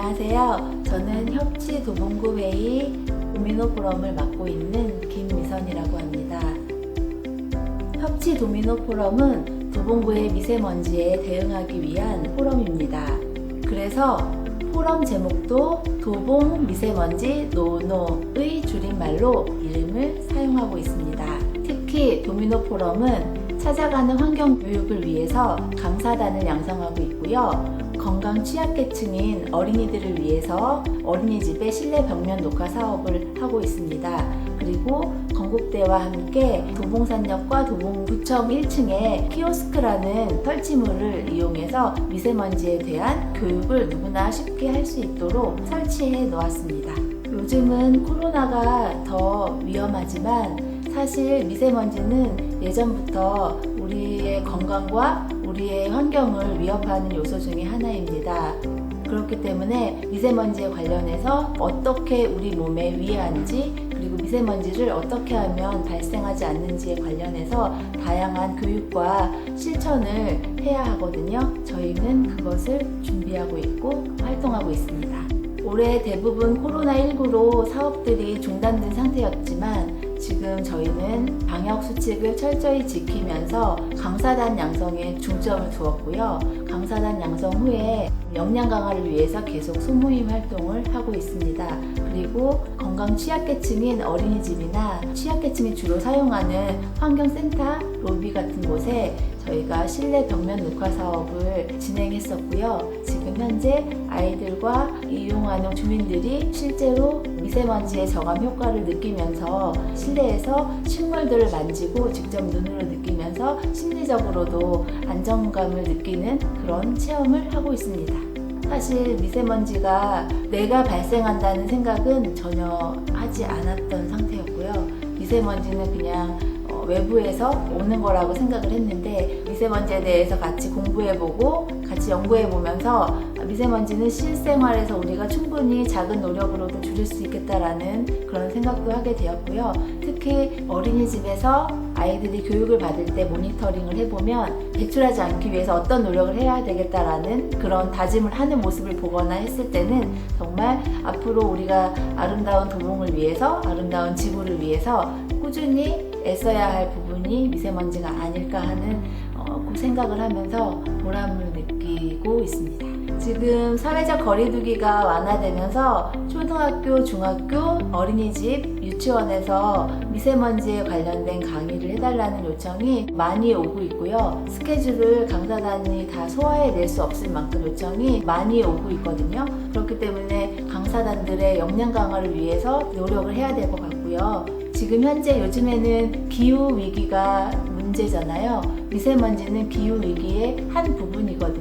안녕하세요. 저는 협치 도봉구 회의 도미노 포럼을 맡고 있는 김미선이라고 합니다. 협치 도미노 포럼은 도봉구의 미세먼지에 대응하기 위한 포럼입니다. 그래서 포럼 제목도 도봉 미세먼지 노노의 줄임말로 이름을 사용하고 있습니다. 특히 도미노 포럼은 찾아가는 환경 교육을 위해서 강사단을 양성하고 있고요. 건강 취약계층인 어린이들을 위해서 어린이집의 실내 벽면 녹화 사업을 하고 있습니다. 그리고 건국대와 함께 도봉산역과 도봉구청 1층에 키오스크라는 설치물을 이용해서 미세먼지에 대한 교육을 누구나 쉽게 할 수 있도록 설치해 놓았습니다. 요즘은 코로나가 더 위험하지만 사실 미세먼지는 예전부터 우리의 건강과 우리의 환경을 위협하는 요소 중에 하나입니다. 그렇기 때문에 미세먼지에 관련해서 어떻게 우리 몸에 위해하는지 그리고 미세먼지를 어떻게 하면 발생하지 않는지에 관련해서 다양한 교육과 실천을 해야 하거든요. 저희는 그것을 준비하고 있고 활동하고 있습니다. 올해 대부분 코로나19로 사업들이 중단된 상태였지만 지금 저희는 방역 수칙을 철저히 지키면서 강사단 양성에 중점을 두었고요. 강사단 양성 후에 역량 강화를 위해서 계속 소모임 활동을 하고 있습니다. 그리고 건강 취약계층인 어린이집이나 취약계층이 주로 사용하는 환경센터, 로비 같은 곳에 저희가 실내 벽면 녹화 사업을 진행했었고요. 지금 현재 아이들과 이용하는 주민들이 실제로 미세먼지의 저감 효과를 느끼면서 실내에서 식물들을 만지고 직접 눈으로 느끼면서 심리적으로도 안정감을 느끼는 그런 체험을 하고 있습니다. 사실 미세먼지가 내가 발생한다는 생각은 전혀 하지 않았던 상태였고요. 미세먼지는 그냥 어, 외부에서 오는 거라고 생각을 했는데 미세먼지에 대해서 같이 공부해보고 같이 연구해보면서 미세먼지는 실생활에서 우리가 충분히 작은 노력으로도 줄일 수 있겠다라는 그런 생각도 하게 되었고요. 특히 어린이집에서 아이들이 교육을 받을 때 모니터링을 해보면 배출하지 않기 위해서 어떤 노력을 해야 되겠다라는 그런 다짐을 하는 모습을 보거나 했을 때는 정말 앞으로 우리가 아름다운 도봉을 위해서 아름다운 지구를 위해서 꾸준히 애써야 할 부분이 미세먼지가 아닐까 하는 어, 그 생각을 하면서 보람을 느끼고 있습니다. 지금 사회적 거리두기가 완화되면서 초등학교, 중학교, 어린이집, 유치원에서 미세먼지에 관련된 강의를 해달라는 요청이 많이 오고 있고요. 스케줄을 강사단이 다 소화해낼 수 없을 만큼 요청이 많이 오고 있거든요. 그렇기 때문에 강사단들의 역량 강화를 위해서 노력을 해야 될 것 같고요. 지금 현재 요즘에는 기후 위기가 문제잖아요. 미세먼지는 기후 위기의 한 부분이거든요.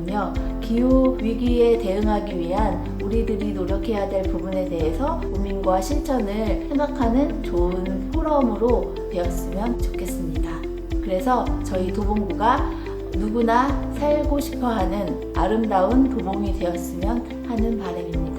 기후 위기에 대응하기 위한 우리들이 노력해야 될 부분에 대해서 고민과 실천을 생각하는 좋은 포럼으로 되었으면 좋겠습니다. 그래서 저희 도봉구가 누구나 살고 싶어 하는 아름다운 도봉이 되었으면 하는 바람입니다.